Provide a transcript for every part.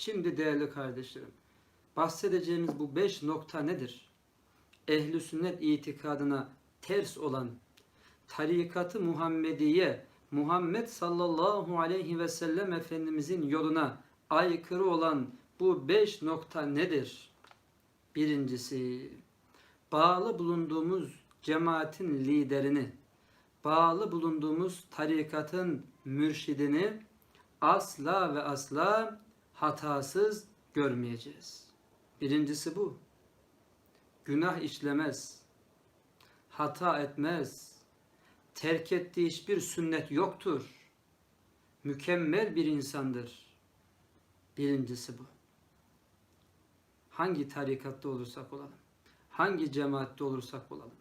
Şimdi değerli kardeşlerim, bahsedeceğimiz bu beş nokta nedir? Ehli sünnet itikadına ters olan tarikatı Muhammediye, Muhammed sallallahu aleyhi ve sellem Efendimizin yoluna aykırı olan bu beş nokta nedir? Birincisi, bağlı bulunduğumuz cemaatin liderini, bağlı bulunduğumuz tarikatın mürşidini asla ve asla hatasız görmeyeceğiz. Birincisi bu. Günah işlemez, hata etmez, terk ettiği hiçbir sünnet yoktur. Mükemmel bir insandır. Birincisi bu. Hangi tarikatta olursak olalım, hangi cemaatte olursak olalım,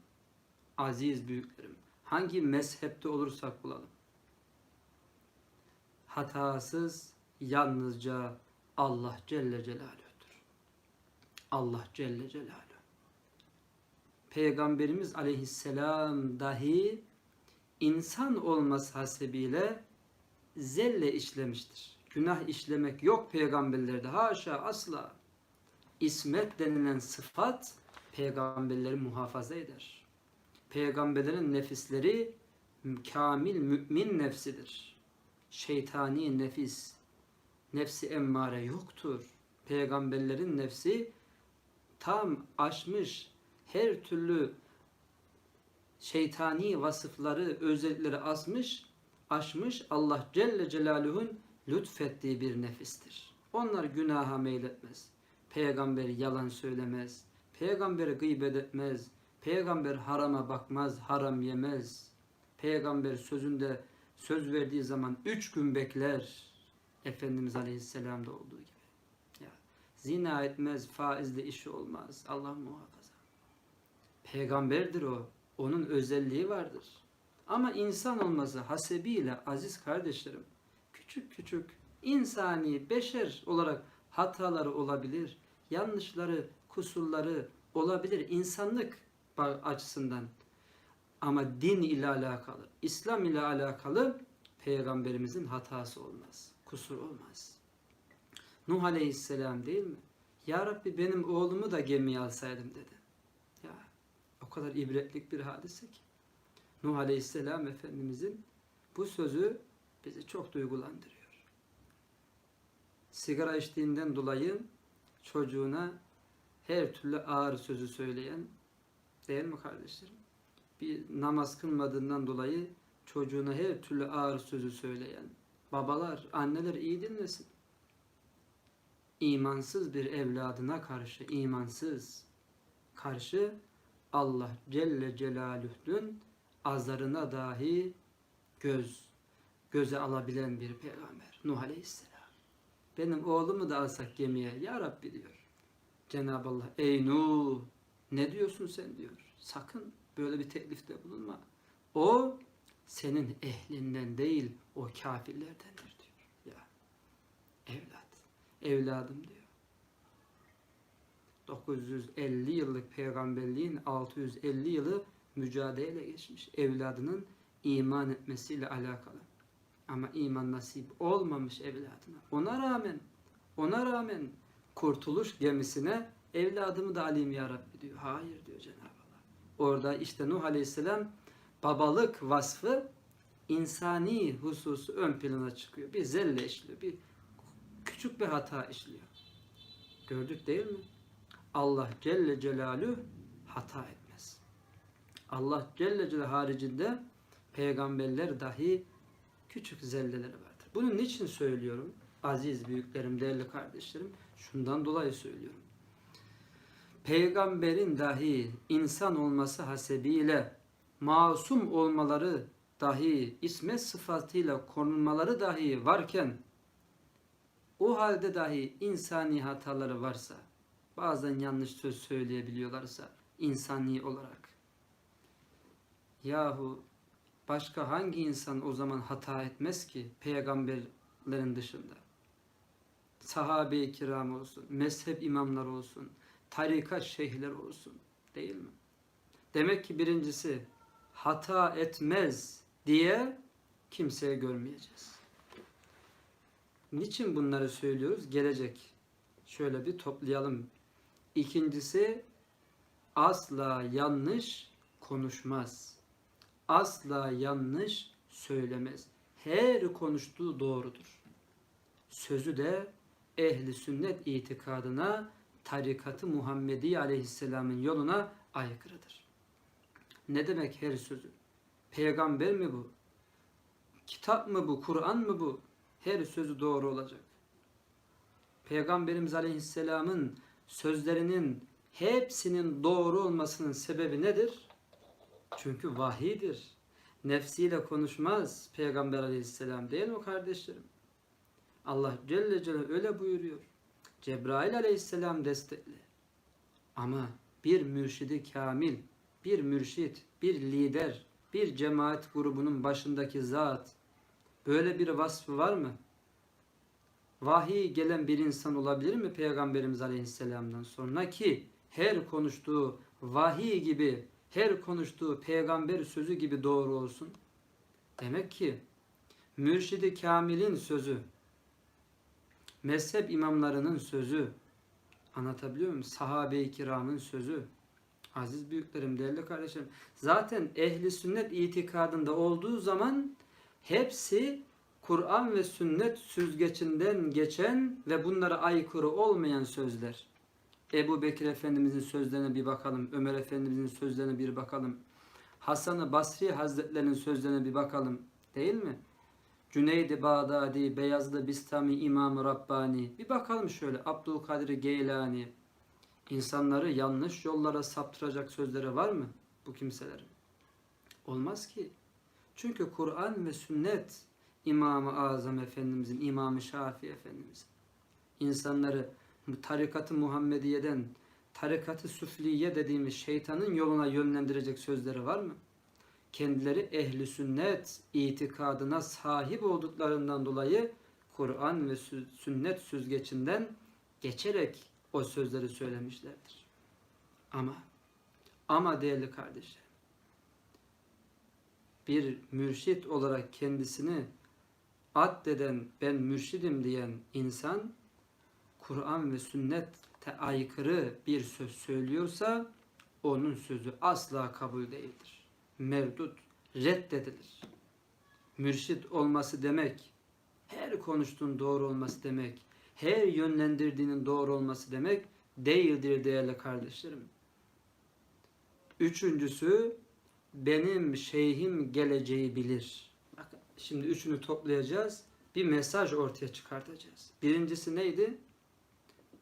aziz büyüklerim, hangi mezhepte olursak olalım, hatasız yalnızca Allah Celle Celaluhu'dur. Allah Celle Celaluhu. Peygamberimiz Aleyhisselam dahi insan olması hasebiyle zelle işlemiştir. Günah işlemek yok peygamberlerde. Haşa asla. İsmet denilen sıfat peygamberleri muhafaza eder. Peygamberlerin nefisleri kamil mümin nefsidir. Şeytani nefis, nefsi emmare yoktur. Peygamberlerin nefsi tam aşmış her türlü şeytani vasıfları, özellikleri asmış, aşmış Allah Celle Celaluhu'nun lütfettiği bir nefistir. Onlar günaha meyletmez. Peygamber yalan söylemez. Peygamber gıybet etmez. Peygamber harama bakmaz, haram yemez. Peygamber sözünde söz verdiği zaman üç gün bekler. Efendimiz Aleyhisselam'da olduğu gibi. Ya, zina etmez, faizle işi olmaz. Allah muhafaza. Peygamberdir o. Onun özelliği vardır. Ama insan olması hasebiyle aziz kardeşlerim, küçük küçük insani, beşer olarak hataları olabilir, yanlışları, kusurları olabilir insanlık açısından. Ama din ile alakalı, İslam ile alakalı peygamberimizin hatası olmaz, kusur olmaz. Nuh Aleyhisselam değil mi? Ya Rabbi benim oğlumu da gemiye alsaydım dedi. Ya o kadar ibretlik bir hadise ki. Nuh Aleyhisselam Efendimizin bu sözü bizi çok duygulandırıyor. Sigara içtiğinden dolayı çocuğuna her türlü ağır sözü söyleyen değil mi kardeşlerim? Bir namaz kılmadığından dolayı çocuğuna her türlü ağır sözü söyleyen babalar, anneler iyi dinlesin. İmansız bir evladına karşı, imansız karşı Allah Celle Celaluhu'nun azarına dahi göz göze alabilen bir peygamber Nuh Aleyhisselam. Benim oğlumu da alsak gemiye ya Rabbi diyor. Cenab-ı Allah ey Nuh ne diyorsun sen diyor. Sakın böyle bir teklifte bulunma. O senin ehlinden değil o kafirlerdendir diyor. Ya evlat, evladım diyor. 950 yıllık peygamberliğin 650 yılı mücadele geçmiş. Evladının iman etmesiyle alakalı. Ama iman nasip olmamış evladına. Ona rağmen, ona rağmen kurtuluş gemisine evladımı da alayım ya Rabbi diyor. Hayır diyor Cenab-ı Allah. Orada işte Nuh Aleyhisselam babalık vasfı insani hususu ön plana çıkıyor. Bir zelle işliyor. Bir küçük bir hata işliyor. Gördük değil mi? Allah Celle Celaluhu hata etmez. Allah Celle Celaluhu haricinde peygamberler dahi küçük zelleleri vardır. Bunun niçin söylüyorum? Aziz büyüklerim, değerli kardeşlerim. Şundan dolayı söylüyorum. Peygamberin dahi insan olması hasebiyle masum olmaları dahi ismet sıfatıyla konulmaları dahi varken o halde dahi insani hataları varsa bazen yanlış söz söyleyebiliyorlarsa insani olarak yahu başka hangi insan o zaman hata etmez ki peygamberlerin dışında? Sahabe-i kiram olsun, mezhep imamlar olsun, tarikat şeyhler olsun değil mi? Demek ki birincisi hata etmez diye kimseye görmeyeceğiz. Niçin bunları söylüyoruz? Gelecek. Şöyle bir toplayalım. İkincisi asla yanlış konuşmaz. Asla yanlış söylemez. Her konuştuğu doğrudur. Sözü de ehli sünnet itikadına, tarikatı Muhammedi aleyhisselamın yoluna aykırıdır. Ne demek her sözü? Peygamber mi bu? Kitap mı bu? Kur'an mı bu? Her sözü doğru olacak. Peygamberimiz Aleyhisselam'ın sözlerinin hepsinin doğru olmasının sebebi nedir? Çünkü vahidir. Nefsiyle konuşmaz Peygamber Aleyhisselam değil mi kardeşlerim? Allah Celle Celle öyle buyuruyor. Cebrail Aleyhisselam destekli. Ama bir mürşidi kamil, bir mürşit, bir lider, bir cemaat grubunun başındaki zat böyle bir vasfı var mı? Vahiy gelen bir insan olabilir mi Peygamberimiz Aleyhisselam'dan sonra ki her konuştuğu vahiy gibi, her konuştuğu peygamber sözü gibi doğru olsun? Demek ki mürşidi kamilin sözü, mezhep imamlarının sözü, anlatabiliyor muyum? Sahabe-i kiramın sözü, aziz büyüklerim, değerli kardeşlerim, zaten ehli sünnet itikadında olduğu zaman hepsi Kur'an ve sünnet süzgecinden geçen ve bunlara aykırı olmayan sözler. Ebu Bekir Efendimizin sözlerine bir bakalım. Ömer Efendimizin sözlerine bir bakalım. Hasan-ı Basri Hazretlerinin sözlerine bir bakalım. Değil mi? Cüneyd-i Bağdadi, Beyazlı Bistami İmam-ı Rabbani. Bir bakalım şöyle. Abdülkadir Geylani. İnsanları yanlış yollara saptıracak sözleri var mı bu kimselerin? Olmaz ki. Çünkü Kur'an ve sünnet İmam-ı Azam Efendimizin, İmam-ı Şafii Efendimizin insanları tarikatı Muhammediye'den tarikatı süfliye dediğimiz şeytanın yoluna yönlendirecek sözleri var mı? Kendileri ehli sünnet itikadına sahip olduklarından dolayı Kur'an ve sünnet süzgecinden geçerek o sözleri söylemişlerdir. Ama ama değerli kardeşler bir mürşit olarak kendisini addeden ben mürşidim diyen insan Kur'an ve sünnete aykırı bir söz söylüyorsa onun sözü asla kabul değildir. Merdut, reddedilir. Mürşit olması demek, her konuştuğun doğru olması demek, her yönlendirdiğinin doğru olması demek değildir değerli kardeşlerim. Üçüncüsü, benim şeyhim geleceği bilir. Bakın, şimdi üçünü toplayacağız. Bir mesaj ortaya çıkartacağız. Birincisi neydi?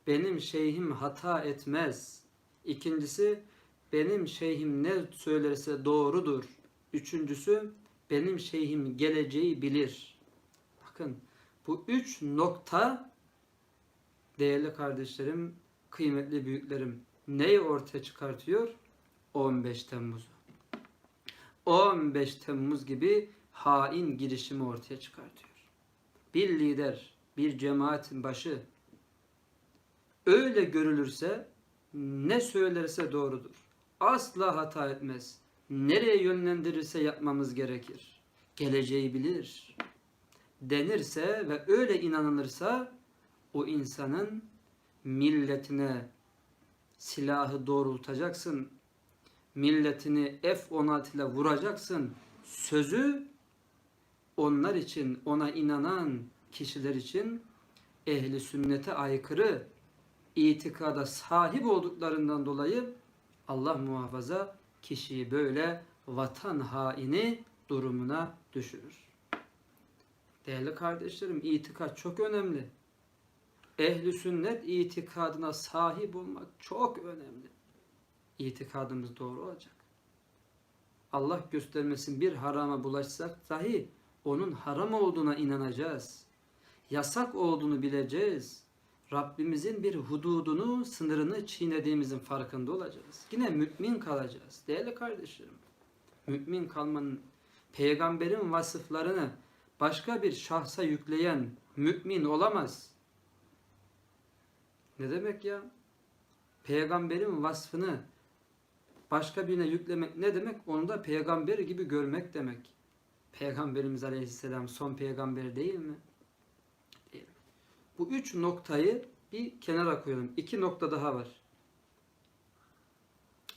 Benim şeyhim hata etmez. İkincisi benim şeyhim ne söylerse doğrudur. Üçüncüsü benim şeyhim geleceği bilir. Bakın bu üç nokta değerli kardeşlerim, kıymetli büyüklerim neyi ortaya çıkartıyor? 15 Temmuz'u. 15 Temmuz gibi hain girişimi ortaya çıkartıyor. Bir lider, bir cemaatin başı öyle görülürse ne söylerse doğrudur. Asla hata etmez. Nereye yönlendirirse yapmamız gerekir. Geleceği bilir. Denirse ve öyle inanılırsa o insanın milletine silahı doğrultacaksın. Milletini F-16 ile vuracaksın. Sözü onlar için, ona inanan kişiler için ehli sünnete aykırı itikada sahip olduklarından dolayı Allah muhafaza kişiyi böyle vatan haini durumuna düşürür. Değerli kardeşlerim, itikat çok önemli. Ehli sünnet itikadına sahip olmak çok önemli. İtikadımız doğru olacak. Allah göstermesin bir harama bulaşsak dahi onun haram olduğuna inanacağız. Yasak olduğunu bileceğiz. Rabbimizin bir hududunu, sınırını çiğnediğimizin farkında olacağız. Yine mümin kalacağız. Değerli kardeşlerim, mümin kalmanın, peygamberin vasıflarını başka bir şahsa yükleyen mümin olamaz. Ne demek ya? Peygamberin vasfını başka birine yüklemek ne demek? Onu da peygamber gibi görmek demek. Peygamberimiz Aleyhisselam son peygamber değil mi? Değil. Bu üç noktayı bir kenara koyalım. İki nokta daha var.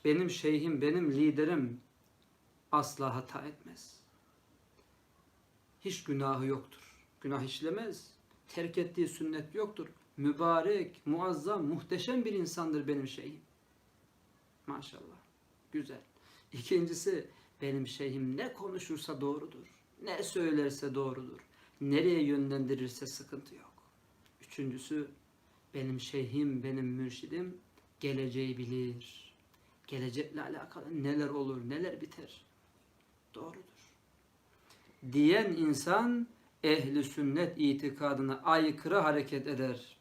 Benim şeyhim, benim liderim asla hata etmez. Hiç günahı yoktur. Günah işlemez. Terk ettiği sünnet yoktur. Mübarek, muazzam, muhteşem bir insandır benim şeyhim. Maşallah. Güzel. İkincisi benim şeyhim ne konuşursa doğrudur. Ne söylerse doğrudur. Nereye yönlendirirse sıkıntı yok. Üçüncüsü benim şeyhim, benim mürşidim geleceği bilir. Gelecekle alakalı neler olur, neler biter. Doğrudur. Diyen insan ehli sünnet itikadına aykırı hareket eder.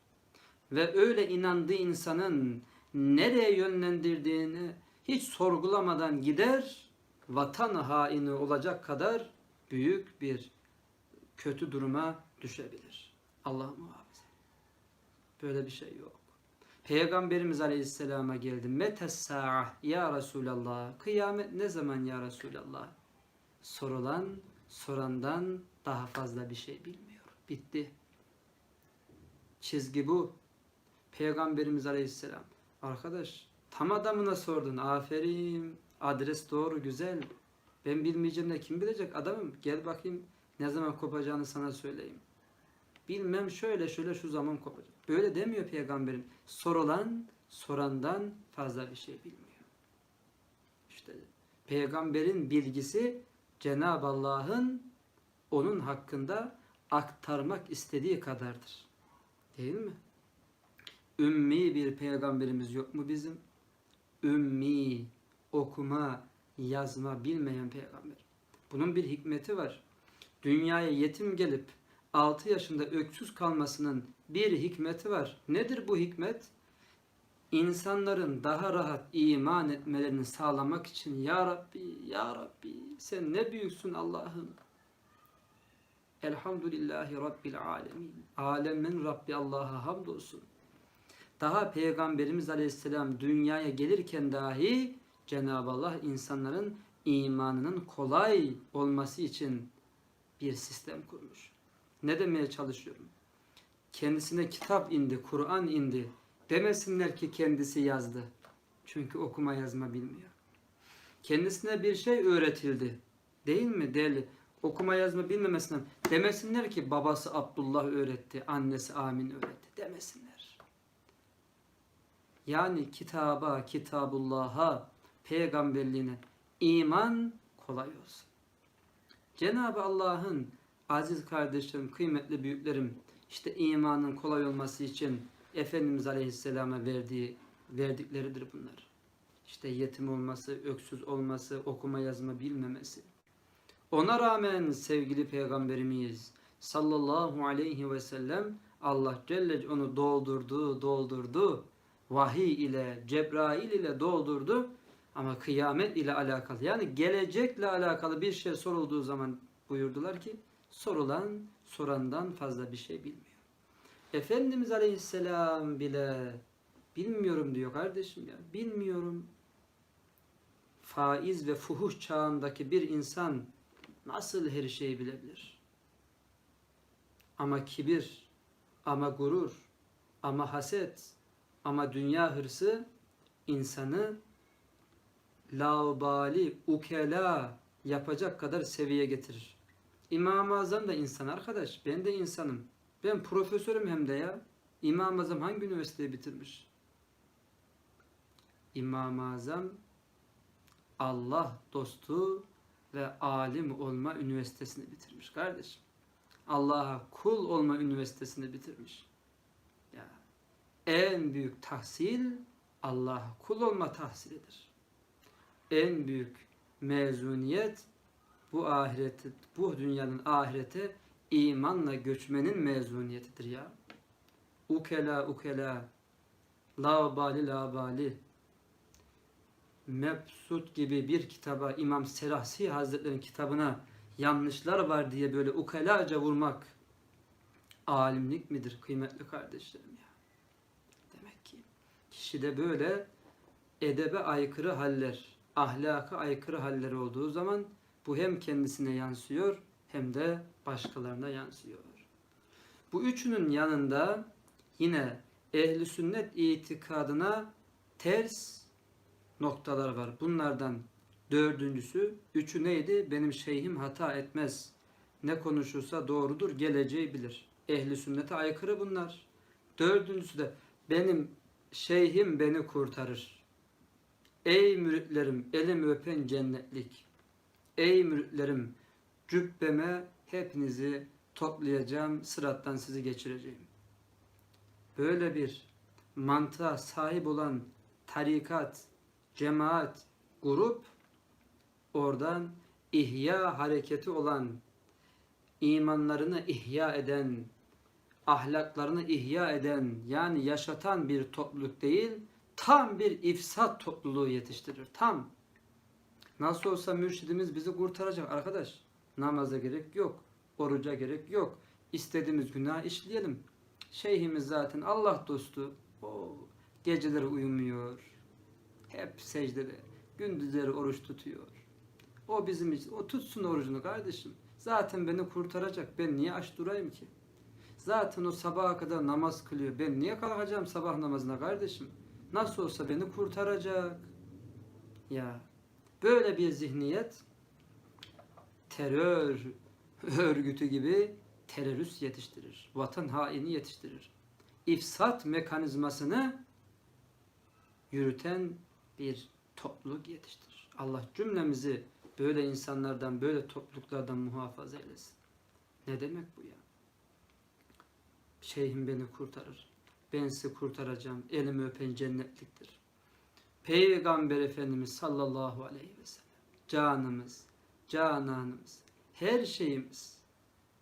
Ve öyle inandığı insanın nereye yönlendirdiğini hiç sorgulamadan gider, vatan haini olacak kadar büyük bir kötü duruma düşebilir. Allah muhafaza. Böyle bir şey yok. Peygamberimiz Aleyhisselam'a geldi. Metes sa'ah ya Resulallah. Kıyamet ne zaman ya Resulallah? Sorulan sorandan daha fazla bir şey bilmiyor. Bitti. Çizgi bu. Peygamberimiz Aleyhisselam. Arkadaş tam adamına sordun. Aferin. Adres doğru güzel. Ben bilmeyeceğim de kim bilecek adamım. Gel bakayım ne zaman kopacağını sana söyleyeyim. Bilmem şöyle şöyle şu zaman kopacak. Böyle demiyor peygamberim. Sorulan sorandan fazla bir şey bilmiyor. İşte peygamberin bilgisi Cenab-ı Allah'ın onun hakkında aktarmak istediği kadardır. Değil mi? Ümmi bir peygamberimiz yok mu bizim? Ümmi, okuma, yazma bilmeyen peygamber. Bunun bir hikmeti var. Dünyaya yetim gelip 6 yaşında öksüz kalmasının bir hikmeti var. Nedir bu hikmet? İnsanların daha rahat iman etmelerini sağlamak için Ya Rabbi, Ya Rabbi sen ne büyüksün Allah'ım. Elhamdülillahi Rabbil alemin. Alemin Rabbi Allah'a hamdolsun. Daha Peygamberimiz Aleyhisselam dünyaya gelirken dahi Cenab-ı Allah insanların imanının kolay olması için bir sistem kurmuş. Ne demeye çalışıyorum? Kendisine kitap indi, Kur'an indi. Demesinler ki kendisi yazdı. Çünkü okuma yazma bilmiyor. Kendisine bir şey öğretildi. Değil mi değerli? Okuma yazma bilmemesinden demesinler ki babası Abdullah öğretti, annesi Amin öğretti demesinler. Yani kitaba, kitabullah'a, peygamberliğine iman kolay olsun. Cenab-ı Allah'ın aziz kardeşlerim, kıymetli büyüklerim, işte imanın kolay olması için Efendimiz Aleyhisselam'a verdiği verdikleridir bunlar. İşte yetim olması, öksüz olması, okuma yazma bilmemesi. Ona rağmen sevgili peygamberimiz sallallahu aleyhi ve sellem Allah Celle onu doldurdu, doldurdu. Vahiy ile, Cebrail ile doldurdu. Ama kıyamet ile alakalı yani gelecekle alakalı bir şey sorulduğu zaman buyurdular ki sorulan sorandan fazla bir şey bilmiyor. Efendimiz Aleyhisselam bile bilmiyorum diyor kardeşim ya. Bilmiyorum. Faiz ve fuhuş çağındaki bir insan nasıl her şeyi bilebilir? Ama kibir, ama gurur, ama haset, ama dünya hırsı insanı laubali, ukela yapacak kadar seviye getirir. İmam-ı Azam da insan arkadaş. Ben de insanım. Ben profesörüm hem de ya. İmam-ı Azam hangi üniversiteyi bitirmiş? İmam-ı Azam Allah dostu ve alim olma üniversitesini bitirmiş kardeşim. Allah'a kul olma üniversitesini bitirmiş. En büyük tahsil Allah'a kul olma tahsilidir. En büyük mezuniyet bu ahireti, bu dünyanın ahirete imanla göçmenin mezuniyetidir ya. Ukela ukela la bali la Mebsut gibi bir kitaba İmam Serahsi Hazretleri'nin kitabına yanlışlar var diye böyle ukalaca vurmak alimlik midir kıymetli kardeşlerim kişide böyle edebe aykırı haller, ahlaka aykırı haller olduğu zaman bu hem kendisine yansıyor hem de başkalarına yansıyor. Bu üçünün yanında yine ehli sünnet itikadına ters noktalar var. Bunlardan dördüncüsü, üçü neydi? Benim şeyhim hata etmez. Ne konuşursa doğrudur, geleceği bilir. Ehli sünnete aykırı bunlar. Dördüncüsü de benim şeyhim beni kurtarır. Ey müritlerim, elimi öpen cennetlik. Ey müritlerim, cübbeme hepinizi toplayacağım, sırattan sizi geçireceğim. Böyle bir mantığa sahip olan tarikat, cemaat, grup oradan ihya hareketi olan imanlarını ihya eden, ahlaklarını ihya eden yani yaşatan bir topluluk değil, tam bir ifsat topluluğu yetiştirir. Tam. Nasıl olsa mürşidimiz bizi kurtaracak arkadaş. Namaza gerek yok. Oruca gerek yok. İstediğimiz günah işleyelim. Şeyhimiz zaten Allah dostu. O geceleri uyumuyor. Hep secdede. Gündüzleri oruç tutuyor. O bizim için. O tutsun orucunu kardeşim. Zaten beni kurtaracak. Ben niye aç durayım ki? Zaten o sabaha kadar namaz kılıyor. Ben niye kalkacağım sabah namazına kardeşim? Nasıl olsa beni kurtaracak. Ya böyle bir zihniyet terör örgütü gibi terörist yetiştirir. Vatan haini yetiştirir. İfsat mekanizmasını yürüten bir topluluk yetiştirir. Allah cümlemizi böyle insanlardan, böyle topluluklardan muhafaza eylesin. Ne demek bu ya? Şeyhim beni kurtarır. Ben sizi kurtaracağım. Elimi öpen cennetliktir. Peygamber Efendimiz sallallahu aleyhi ve sellem. Canımız, cananımız, her şeyimiz,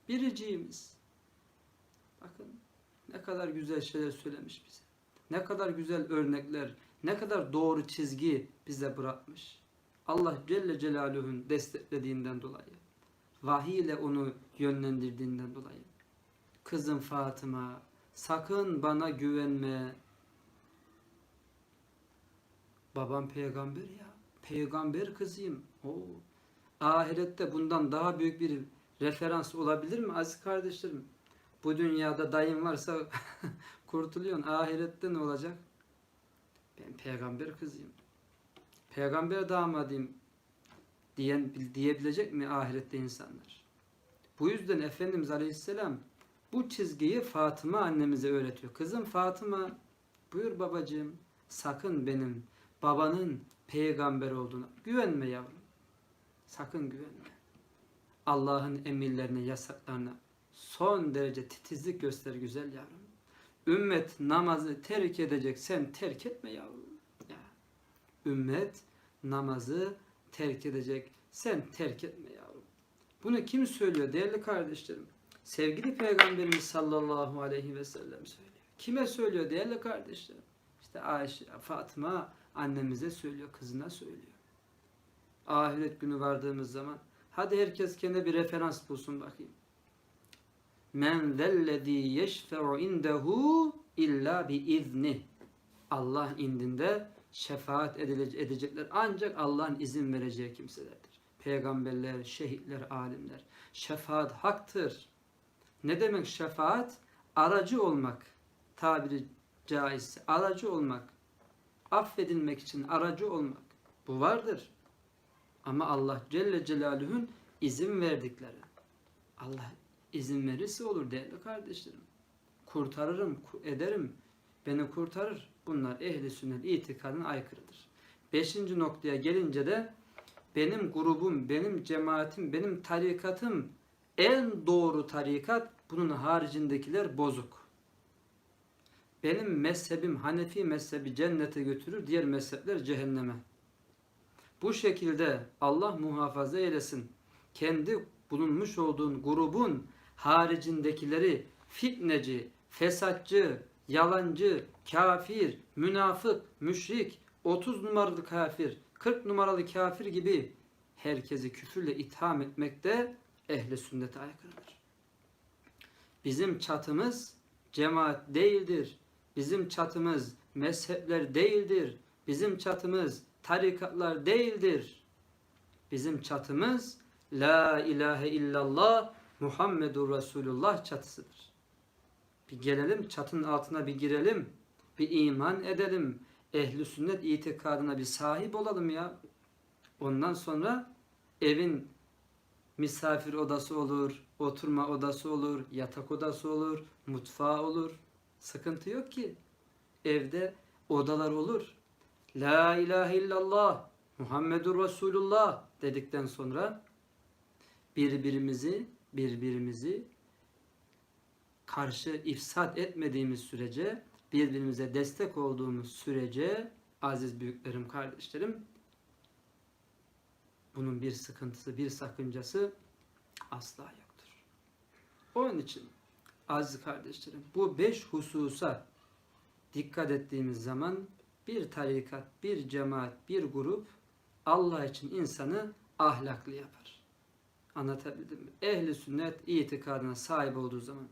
biriciğimiz. Bakın ne kadar güzel şeyler söylemiş bize. Ne kadar güzel örnekler, ne kadar doğru çizgi bize bırakmış. Allah Celle Celaluhu'nun desteklediğinden dolayı, vahiy ile onu yönlendirdiğinden dolayı. Kızım Fatıma, sakın bana güvenme. Babam peygamber ya. Peygamber kızıyım. Oo. Ahirette bundan daha büyük bir referans olabilir mi aziz kardeşlerim? Bu dünyada dayın varsa kurtuluyorsun. Ahirette ne olacak? Ben peygamber kızıyım. Peygamber damadıyım diyen, diyebilecek mi ahirette insanlar? Bu yüzden Efendimiz Aleyhisselam bu çizgiyi Fatıma annemize öğretiyor. Kızım Fatıma buyur babacığım sakın benim babanın peygamber olduğuna güvenme yavrum. Sakın güvenme. Allah'ın emirlerine, yasaklarına son derece titizlik göster güzel yavrum. Ümmet namazı terk edecek sen terk etme yavrum. Ya. Ümmet namazı terk edecek sen terk etme yavrum. Bunu kim söylüyor değerli kardeşlerim? Sevgili Peygamberimiz sallallahu aleyhi ve sellem söylüyor. Kime söylüyor değerli kardeşlerim? İşte Ayşe, Fatıma annemize söylüyor, kızına söylüyor. Ahiret günü vardığımız zaman hadi herkes kendine bir referans bulsun bakayım. Men zellezî yeşferu indehu illa bi izni. Allah indinde şefaat edecekler ancak Allah'ın izin vereceği kimselerdir. Peygamberler, şehitler, alimler. Şefaat haktır. Ne demek şefaat? Aracı olmak. Tabiri caizse aracı olmak. Affedilmek için aracı olmak. Bu vardır. Ama Allah Celle Celaluhu'nun izin verdikleri. Allah izin verirse olur değerli kardeşlerim. Kurtarırım, ederim. Beni kurtarır. Bunlar ehli sünnet itikadına aykırıdır. Beşinci noktaya gelince de benim grubum, benim cemaatim, benim tarikatım en doğru tarikat bunun haricindekiler bozuk. Benim mezhebim Hanefi mezhebi cennete götürür, diğer mezhepler cehenneme. Bu şekilde Allah muhafaza eylesin. Kendi bulunmuş olduğun grubun haricindekileri fitneci, fesatçı, yalancı, kafir, münafık, müşrik, 30 numaralı kafir, 40 numaralı kafir gibi herkesi küfürle itham etmekte ehli sünnete aykırıdır. Bizim çatımız cemaat değildir. Bizim çatımız mezhepler değildir. Bizim çatımız tarikatlar değildir. Bizim çatımız La ilahe illallah Muhammedur Resulullah çatısıdır. Bir gelelim çatının altına bir girelim. Bir iman edelim. Ehli sünnet itikadına bir sahip olalım ya. Ondan sonra evin misafir odası olur, oturma odası olur, yatak odası olur, mutfağı olur. Sıkıntı yok ki. Evde odalar olur. La ilahe illallah Muhammedur Resulullah dedikten sonra birbirimizi birbirimizi karşı ifsat etmediğimiz sürece birbirimize destek olduğumuz sürece aziz büyüklerim kardeşlerim bunun bir sıkıntısı bir sakıncası asla yoktur. Onun için aziz kardeşlerim bu beş hususa dikkat ettiğimiz zaman bir tarikat, bir cemaat, bir grup Allah için insanı ahlaklı yapar. Anlatabildim mi? Ehli sünnet itikadına sahip olduğu zaman